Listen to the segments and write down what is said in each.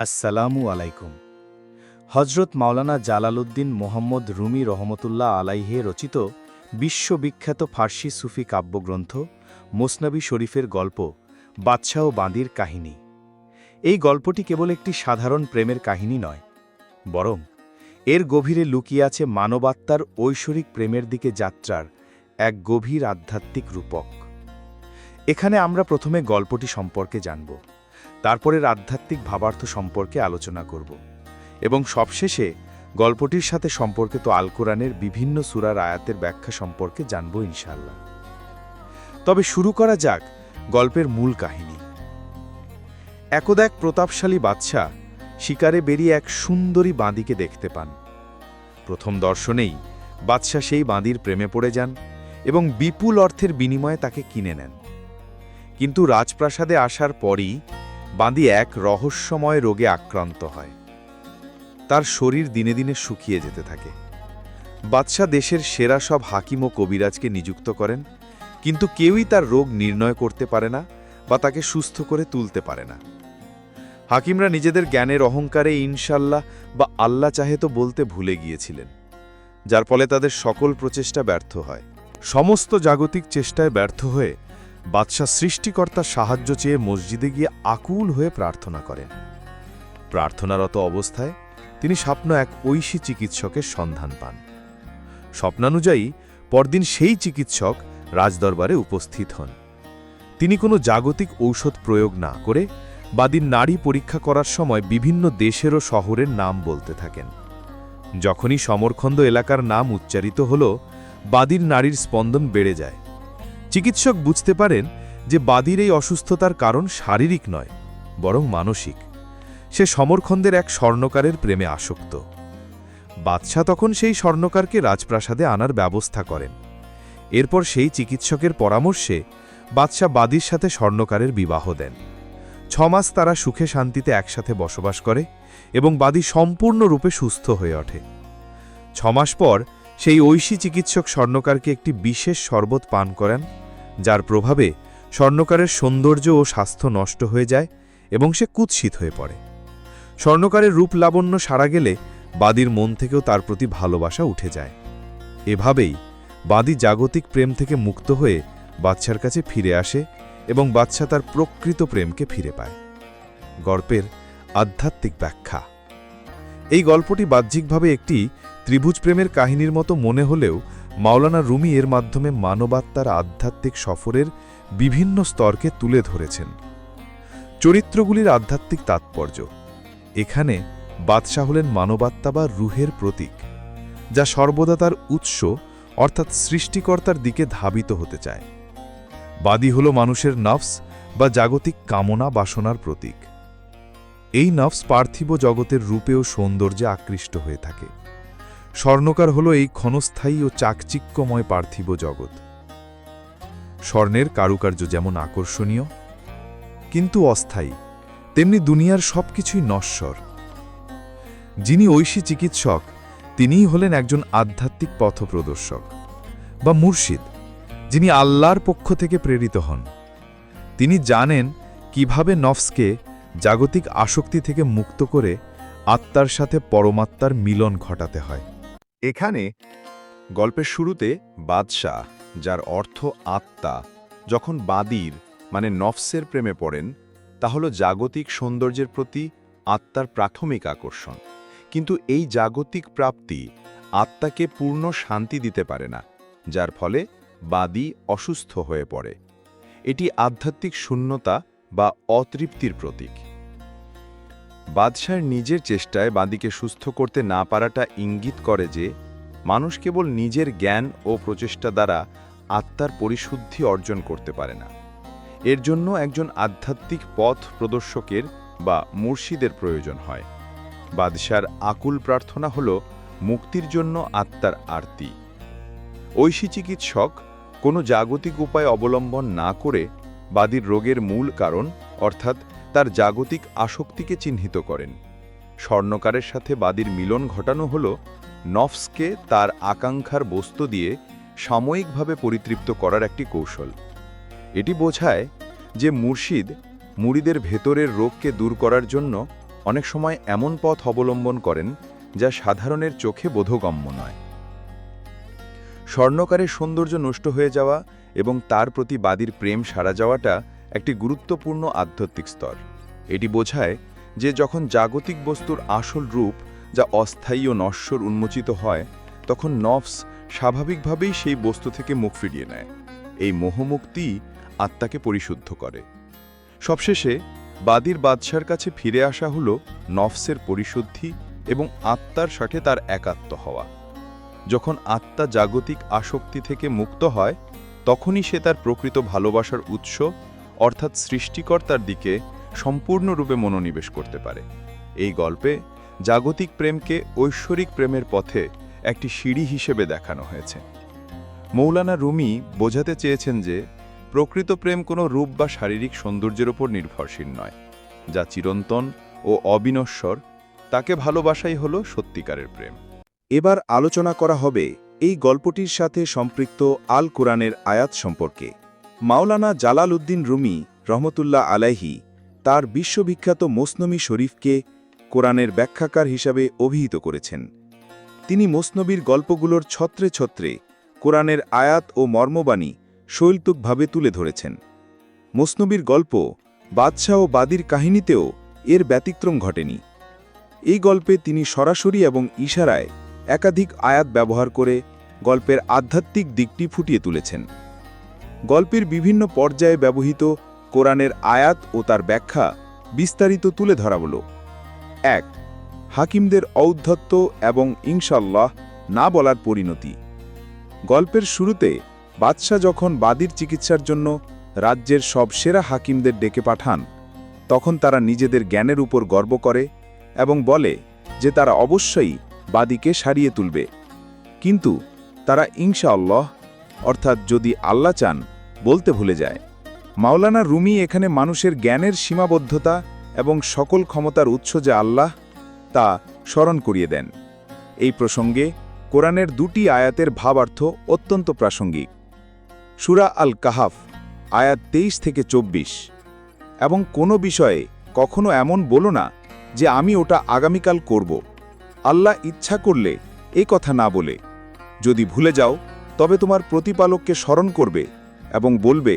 আসসালামু আলাইকুম। হজরত মাওলানা জালালউদ্দিন মোহাম্মদ রুমি রহমতুল্লাহ আলাইহে রচিত বিশ্ববিখ্যাত ফার্সি সুফি কাব্যগ্রন্থ মোসনবী শরীফের গল্প বাদশাহ বাঁদির কাহিনী। এই গল্পটি কেবল একটি সাধারণ প্রেমের কাহিনী নয়, বরং এর গভীরে লুকিয়ে আছে মানবাত্মার ঐশ্বরিক প্রেমের দিকে যাত্রার এক গভীর আধ্যাত্মিক রূপক। এখানে আমরা প্রথমে গল্পটি সম্পর্কে জানব। তারপরের আধ্যাত্মিক ভাবার্থ সম্পর্কে আলোচনা করব। এবং সবশেষে গল্পটির সাথে সম্পর্কিত আল কোরআনের বিভিন্ন সুরার আয়াতের ব্যাখ্যা সম্পর্কে জানব ইনশাল্লাহ তবে শুরু করা যাক গল্পের মূল কাহিনী। একদা এক প্রতাপশালী বাদশাহ শিকারে বেরিয়ে এক সুন্দরী বাঁদিকে দেখতে পান। প্রথম দর্শনেই বাদশাহ সেই বাঁদির প্রেমে পড়ে যান এবং বিপুল অর্থের বিনিময়ে তাকে কিনে নেন। কিন্তু রাজপ্রাসাদে আসার পরই বাঁদি এক রহস্যময় রোগে আক্রান্ত হয়। তার শরীর দিনে দিনে শুকিয়ে যেতে থাকে। বাদশাহ দেশের সেরা সব হাকিম ও কবিরাজকে নিযুক্ত করেন, কিন্তু কেউই তার রোগ নির্ণয় করতে পারে না বা তাকে সুস্থ করে তুলতে পারে না। হাকিমরা নিজেদের জ্ঞানের অহংকারে ইনশাল্লাহ বা আল্লাহ চাহে তো বলতে ভুলে গিয়েছিলেন, যার ফলে তাদের সকল প্রচেষ্টা ব্যর্থ হয়। সমস্ত জাগতিক চেষ্টায় ব্যর্থ হয়ে বাদশাহ সৃষ্টিকর্তার সাহায্য চেয়ে মসজিদে গিয়ে আকুল হয়ে প্রার্থনা করেন। প্রার্থনারত অবস্থায় তিনি স্বপ্ন এক ঐশী চিকিৎসকের সন্ধান পান। স্বপ্নানুযায়ী পরদিন সেই চিকিৎসক রাজদরবারে উপস্থিত হন। তিনি কোনো জাগতিক ঔষধ প্রয়োগ না করে বাদীর নারী পরীক্ষা করার সময় বিভিন্ন দেশের ও শহরের নাম বলতে থাকেন। যখনই সমরখন্দ এলাকার নাম উচ্চারিত হল, বাদীর নারীর স্পন্দন বেড়ে যায়। চিকিৎসক বুঝতে পারেন যে বাদীর এই অসুস্থতার কারণ শারীরিক নয়, বরং মানসিক। সে সমরখন্দের এক স্বর্ণকারের প্রেমে আসক্ত। বাদশাহ তখন সেই স্বর্ণকারকে রাজপ্রাসাদে আনার ব্যবস্থা করেন। এরপর সেই চিকিৎসকের পরামর্শে বাদশাহ বাদীর সাথে স্বর্ণকারের বিবাহ দেন। ছমাস তারা সুখে শান্তিতে একসাথে বসবাস করে এবং বাদী সম্পূর্ণরূপে সুস্থ হয়ে ওঠে। ছমাস পর সেই ঐশী চিকিৎসক স্বর্ণকারকে একটি বিশেষ শরবত পান করেন, যার প্রভাবে স্বর্ণকারের সৌন্দর্য ও স্বাস্থ্য নষ্ট হয়ে যায় এবং সে কুৎসিত হয়ে পড়ে। স্বর্ণকারের রূপ লাবণ্য সারা গেলে বাদীর মন থেকেও তার প্রতি ভালোবাসা উঠে যায়। এভাবেই বাদী জাগতিক প্রেম থেকে মুক্ত হয়ে বাচ্চার কাছে ফিরে আসে এবং বাচ্চা তার প্রকৃত প্রেমকে ফিরে পায়। গল্পের আধ্যাত্মিক ব্যাখ্যা। এই গল্পটি বাহ্যিকভাবে একটি ত্রিভুজ প্রেমের কাহিনীর মতো মনে হলেও মাওলানা রুমি এর মাধ্যমে মানবাত্মার আধ্যাত্মিক সফরের বিভিন্ন স্তরকে তুলে ধরেছেন। চরিত্রগুলির আধ্যাত্মিক তাৎপর্য। এখানে বাদশাহ হলেন মানবাত্মা বা রুহের প্রতীক, যা সর্বদা তার উৎস অর্থাৎ সৃষ্টিকর্তার দিকে ধাবিত হতে চায়। বাদী হল মানুষের নফস বা জাগতিক কামনা বাসনার প্রতীক। এই নফস পার্থিব জগতের রূপে ও সৌন্দর্যে আকৃষ্ট হয়ে থাকে। স্বর্ণকার হল এই ক্ষণস্থায়ী ও চাকচিক্যময় পার্থিব জগৎ। স্বর্ণের কারুকার্য যেমন আকর্ষণীয়, কিন্তু অস্থায়ী, তেমনি দুনিয়ার সবকিছুই নশ্বর। যিনি ঐশী চিকিৎসক, তিনিই হলেন একজন আধ্যাত্মিক পথপ্রদর্শক বা মুর্শিদ, যিনি আল্লাহর পক্ষ থেকে প্রেরিত হন। তিনি জানেন কীভাবে নফসকে জাগতিক আসক্তি থেকে মুক্ত করে আত্মার সাথে পরমাত্মার মিলন ঘটাতে হয়। এখানে গল্পের শুরুতে বাদশাহ, যার অর্থ আত্মা, যখন বাদীর মানে নফসের প্রেমে পড়েন, তা হল জাগতিক সৌন্দর্যের প্রতি আত্মার প্রাথমিক আকর্ষণ। কিন্তু এই জাগতিক প্রাপ্তি আত্মাকে পূর্ণ শান্তি দিতে পারে না, যার ফলে বাদী অসুস্থ হয়ে পড়ে। এটি আধ্যাত্মিক শূন্যতা বা অতৃপ্তির প্রতীক। বাদশার নিজের চেষ্টায় বাঁদিকে সুস্থ করতে না পারাটা ইঙ্গিত করে যে, মানুষ কেবল নিজের জ্ঞান ও প্রচেষ্টা দ্বারা আত্মার পরিশুদ্ধি অর্জন করতে পারে না। এর জন্য একজন আধ্যাত্মিক পথ প্রদর্শকের বা মুর্শিদের প্রয়োজন হয়। বাদশার আকুল প্রার্থনা হল, মুক্তির জন্য আত্মার আরতি। ঐশী চিকিৎসক কোনো জাগতিক উপায় অবলম্বন না করে বাদীর রোগের মূল কারণ, অর্থাৎ তার জাগতিক আসক্তিকে চিহ্নিত করেন। স্বর্ণকারের সাথে বাদীর মিলন ঘটানো হল নফসকে তার আকাঙ্ক্ষার বস্তু দিয়ে সাময়িকভাবে পরিতৃপ্ত করার একটি কৌশল। এটি বোঝায় যে মুর্শিদ মুড়িদের ভেতরের রোগকে দূর করার জন্য অনেক সময় এমন পথ অবলম্বন করেন যা সাধারণের চোখে বোধগম্য নয়। স্বর্ণকারের সৌন্দর্য নষ্ট হয়ে যাওয়া এবং তার প্রতি বাদীর প্রেম সারা যাওয়াটা একটি গুরুত্বপূর্ণ আধ্যাত্মিক স্তর। এটি বোঝায় যে যখন জাগতিক বস্তুর আসল রূপ যা অস্থায়ী ও নশ্বর উন্মোচিত হয়, তখন নফস স্বাভাবিকভাবেই সেই বস্তু থেকে মুখ ফিরিয়ে নেয়। এই মোহমুক্তি আত্মাকে পরিশুদ্ধ করে। সবশেষে, বাদীর বাদশার কাছে ফিরে আসা হল নফসের পরিশুদ্ধি এবং আত্মার সাথে তার একাত্ম হওয়া। যখন আত্মা জাগতিক আসক্তি থেকে মুক্ত হয়, তখনই সে তার প্রকৃত ভালোবাসার উৎস অর্থাৎ সৃষ্টিকর্তার দিকে সম্পূর্ণরূপে মনোনিবেশ করতে পারে। এই গল্পে জাগতিক প্রেমকে ঐশ্বরিক প্রেমের পথে একটি সিঁড়ি হিসেবে দেখানো হয়েছে। মৌলানা রুমি বোঝাতে চেয়েছেন যে, প্রকৃত প্রেম কোনো রূপ বা শারীরিক সৌন্দর্যের ওপর নির্ভরশীল নয়, যা চিরন্তন ও অবিনশ্বর, তাকে ভালোবাসাই হল সত্যিকারের প্রেম। এবার আলোচনা করা হবে এই গল্পটির সাথে সম্পৃক্ত আল কোরআনের আয়াত সম্পর্কে। মাওলানা জালাল উদ্দিন রুমি রহমতুল্লাহ আলাইহি তার বিশ্ববিখ্যাত মোসনবী শরীফকে কোরআনের ব্যাখ্যাকার হিসাবে অভিহিত করেছেন। তিনি মোসনবীর গল্পগুলোর ছত্রে ছত্রে কোরআনের আয়াত ও মর্মবাণী শৈলতুকভাবে তুলে ধরেছেন। মোসনবীর গল্প বাদশাহ ও বাদীর কাহিনীতেও এর ব্যতিক্রম ঘটেনি। এই গল্পে তিনি সরাসরি এবং ইশারায় একাধিক আয়াত ব্যবহার করে গল্পের আধ্যাত্মিক দিকটি ফুটিয়ে তুলেছেন। গল্পের বিভিন্ন পর্যায়ে ব্যবহৃত কোরআনের আয়াত ও তার ব্যাখ্যা বিস্তারিত তুলে ধরা হল। এক, হাকিমদের ঔদ্ধত্য এবং ইনশাল্লাহ না বলার পরিণতি। গল্পের শুরুতে বাদশাহ যখন বাদীর চিকিৎসার জন্য রাজ্যের সব সেরা হাকিমদের ডেকে পাঠান, তখন তারা নিজেদের জ্ঞানের উপর গর্ব করে এবং বলে যে তারা অবশ্যই বাদীকে সারিয়ে তুলবে। কিন্তু তারা ইনশাআল্লাহ, অর্থাৎ যদি আল্লাহ চান বলতে ভুলে যায়। মাওলানা রুমি এখানে মানুষের জ্ঞানের সীমাবদ্ধতা এবং সকল ক্ষমতার উৎস যে আল্লাহ, তা স্মরণ করিয়ে দেন। এই প্রসঙ্গে কোরআনের দুটি আয়াতের ভাবার্থ অত্যন্ত প্রাসঙ্গিক। সুরা আল কাহাফ আয়াত তেইশ থেকে চব্বিশ। এবং কোনো বিষয়ে কখনো এমন বলো না যে আমি ওটা আগামীকাল করব। আল্লাহ ইচ্ছা করলে এ কথা না বলে। যদি ভুলে যাও, তবে তোমার প্রতিপালককে স্মরণ করবে এবং বলবে,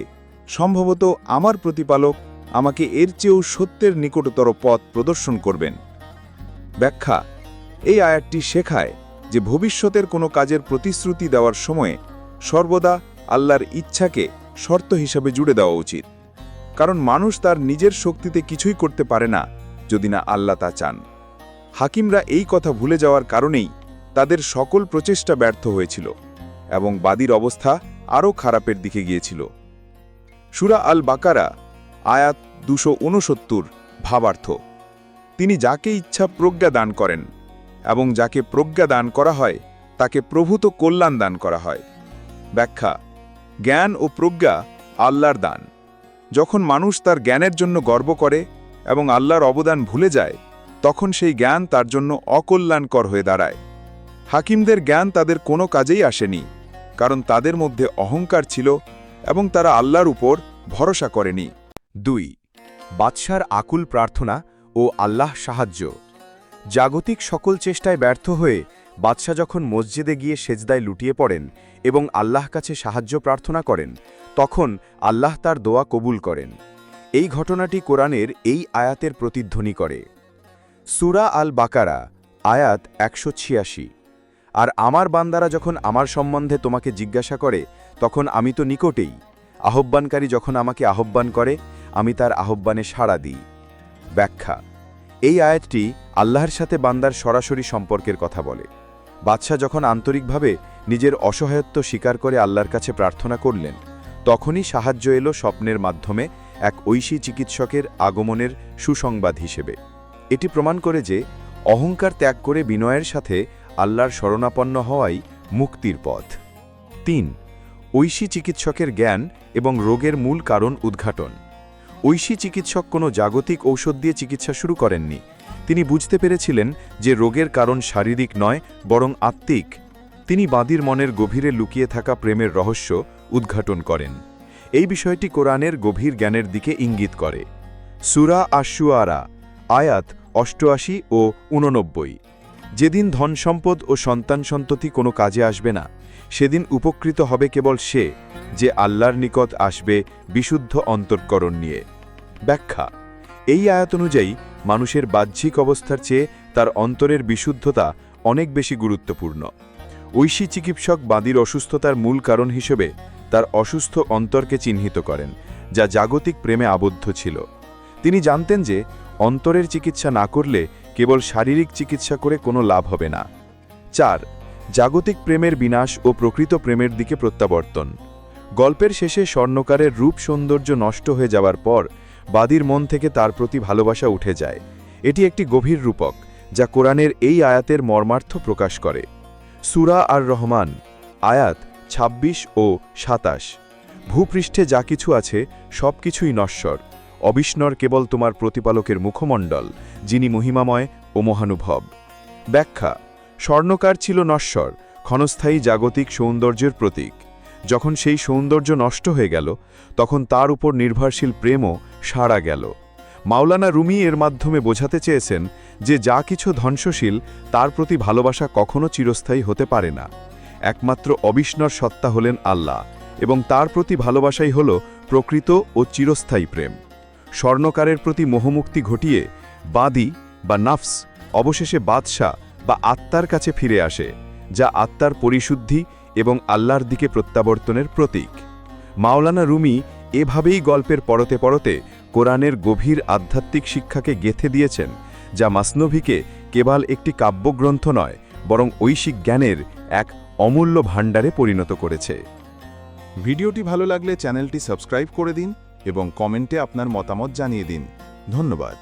সম্ভবত আমার প্রতিপালক আমাকে এর চেয়েও সত্যের নিকটতর পথ প্রদর্শন করবেন। ব্যাখ্যা, এই আয়াতটি শেখায় যে ভবিষ্যতের কোনো কাজের প্রতিশ্রুতি দেওয়ার সময়ে সর্বদা আল্লাহর ইচ্ছাকে শর্ত হিসাবে জুড়ে দেওয়া উচিত। কারণ মানুষ তার নিজের শক্তিতে কিছুই করতে পারে না যদি না আল্লাহ তা চান। হাকিমরা এই কথা ভুলে যাওয়ার কারণেই তাদের সকল প্রচেষ্টা ব্যর্থ হয়েছিল এবং বাদীর অবস্থা আরও খারাপের দিকে গিয়েছিল। সুরা আল বাকারা আয়াত দুশো উনসত্তর ভাবার্থ। তিনি যাকে ইচ্ছা প্রজ্ঞা দান করেন এবং যাকে প্রজ্ঞা দান করা হয়, তাকে প্রভূত কল্যাণ দান করা হয়। ব্যাখ্যা, জ্ঞান ও প্রজ্ঞা আল্লাহর দান। যখন মানুষ তার জ্ঞানের জন্য গর্ব করে এবং আল্লাহর অবদান ভুলে যায়, তখন সেই জ্ঞান তার জন্য অকল্যাণকর হয়ে দাঁড়ায়। হাকিমদের জ্ঞান তাদের কোনো কাজেই আসেনি। কারণ তাদের মধ্যে অহংকার ছিল এবং তারা আল্লাহর উপর ভরসা করেনি। দুই, বাদশার আকুল প্রার্থনা ও আল্লাহ সাহায্য। জাগতিক সকল চেষ্টায় ব্যর্থ হয়ে বাদশাহ যখন মসজিদে গিয়ে সেজদায় লুটিয়ে পড়েন এবং আল্লাহ কাছে সাহায্য প্রার্থনা করেন, তখন আল্লাহ তার দোয়া কবুল করেন। এই ঘটনাটি কোরআনের এই আয়াতের প্রতিধ্বনি করে। সুরা আল বাকারা আয়াত একশো ছিয়াশি। আর আমার বান্দারা যখন আমার সম্বন্ধে তোমাকে জিজ্ঞাসা করে, তখন আমি তো নিকটেই। আহ্বানকারী যখন আমাকে আহ্বান করে, আমি তার আহ্বানে সাড়া দিই। ব্যাখ্যা। এই আয়াতটি আল্লাহর সাথে বান্দার সরাসরি সম্পর্কের কথা বলে। বাদশাহ যখন আন্তরিকভাবে নিজের অসহায়ত্ব স্বীকার করে আল্লাহর কাছে প্রার্থনা করলেন, তখনই সাহায্য এলো স্বপ্নের মাধ্যমে এক ঐশী চিকিৎসকের আগমনের সুসংবাদ হিসেবে। এটি প্রমাণ করে যে অহংকার ত্যাগ করে বিনয়ের সাথে আল্লাহর শরণাপন্ন হওয়াই মুক্তির পথ। তিন, ঐশী চিকিৎসকের জ্ঞান এবং রোগের মূল কারণ উদ্ঘাটন। ঐশী চিকিৎসক কোনো জাগতিক ঔষধ দিয়ে চিকিৎসা শুরু করেননি। তিনি বুঝতে পেরেছিলেন যে রোগের কারণ শারীরিক নয়, বরং আত্মিক। তিনি বাদীর মনের গভীরে লুকিয়ে থাকা প্রেমের রহস্য উদ্ঘাটন করেন। এই বিষয়টি কোরআনের গভীর জ্ঞানের দিকে ইঙ্গিত করে। সুরা আশুয়ারা আয়াত অষ্টআশি ও উননব্বই যেদিন ধন সম্পদ ও সন্তান সন্ততি কোনো কাজে আসবে না, সেদিন উপকৃত হবে কেবল সে যে আল্লাহর নিকট আসবে বিশুদ্ধ অন্তর্করণ নিয়ে। ব্যাখ্যা, এই আয়াত অনুযায়ী মানুষের বাহ্যিক অবস্থার চেয়ে তার অন্তরের বিশুদ্ধতা অনেক বেশি গুরুত্বপূর্ণ। ঐশী চিকিৎসক বাঁদির অসুস্থতার মূল কারণ হিসেবে তার অসুস্থ অন্তরকে চিহ্নিত করেন, যা জাগতিক প্রেমে আবদ্ধ ছিল। তিনি জানতেন যে অন্তরের চিকিৎসা না করলে কেবল শারীরিক চিকিৎসা করে কোনো লাভ হবে না। চার, জাগতিক প্রেমের বিনাশ ও প্রকৃত প্রেমের দিকে প্রত্যাবর্তন। গল্পের শেষে স্বর্ণকারের রূপ সৌন্দর্য নষ্ট হয়ে যাওয়ার পর বাদীর মন থেকে তার প্রতি ভালোবাসা উঠে যায়। এটি একটি গভীর রূপক, যা কোরআনের এই আয়াতের মর্মার্থ প্রকাশ করে। সুরা আর রহমান আয়াত ২৬ ও সাতাশ। ভূপৃষ্ঠে যা কিছু আছে সব কিছুই নশ্বর। অবিষ্ণর কেবল তোমার প্রতিপালকের মুখমণ্ডল, যিনি মহিমাময় ও মহানুভব। ব্যাখ্যা, স্বর্ণকার ছিল নশ্বর, ক্ষণস্থায়ী জাগতিক সৌন্দর্যের প্রতীক। যখন সেই সৌন্দর্য নষ্ট হয়ে গেল, তখন তার উপর নির্ভরশীল প্রেমও সাড়া গেল। মাওলানা রুমি এর মাধ্যমে বোঝাতে চেয়েছেন যে যা কিছু ধ্বংসশীল, তার প্রতি ভালোবাসা কখনো চিরস্থায়ী হতে পারে না। একমাত্র অবিষ্ণর সত্তা হলেন আল্লাহ, এবং তার প্রতি ভালোবাসাই হল প্রকৃত ও চিরস্থায়ী প্রেম। স্বর্ণকারের প্রতি মোহমুক্তি ঘটিয়ে বাদি বা নাফস, অবশেষে বাদশাহ বা আত্মার কাছে ফিরে আসে, যা আত্মার পরিশুদ্ধি এবং আল্লাহর দিকে প্রত্যাবর্তনের প্রতীক। মাওলানা রুমি এভাবেই গল্পের পরতে পরতে কোরআনের গভীর আধ্যাত্মিক শিক্ষাকে গেথে দিয়েছেন, যা মাসনভিকে কেবল একটি কাব্যগ্রন্থ নয়, বরং ঐশিক জ্ঞানের এক অমূল্য ভাণ্ডারে পরিণত করেছে। ভিডিওটি ভালো লাগলে চ্যানেলটি সাবস্ক্রাইব করে দিন। এবং কমেন্টে আপনার মতামত জানিয়ে দিন। ধন্যবাদ।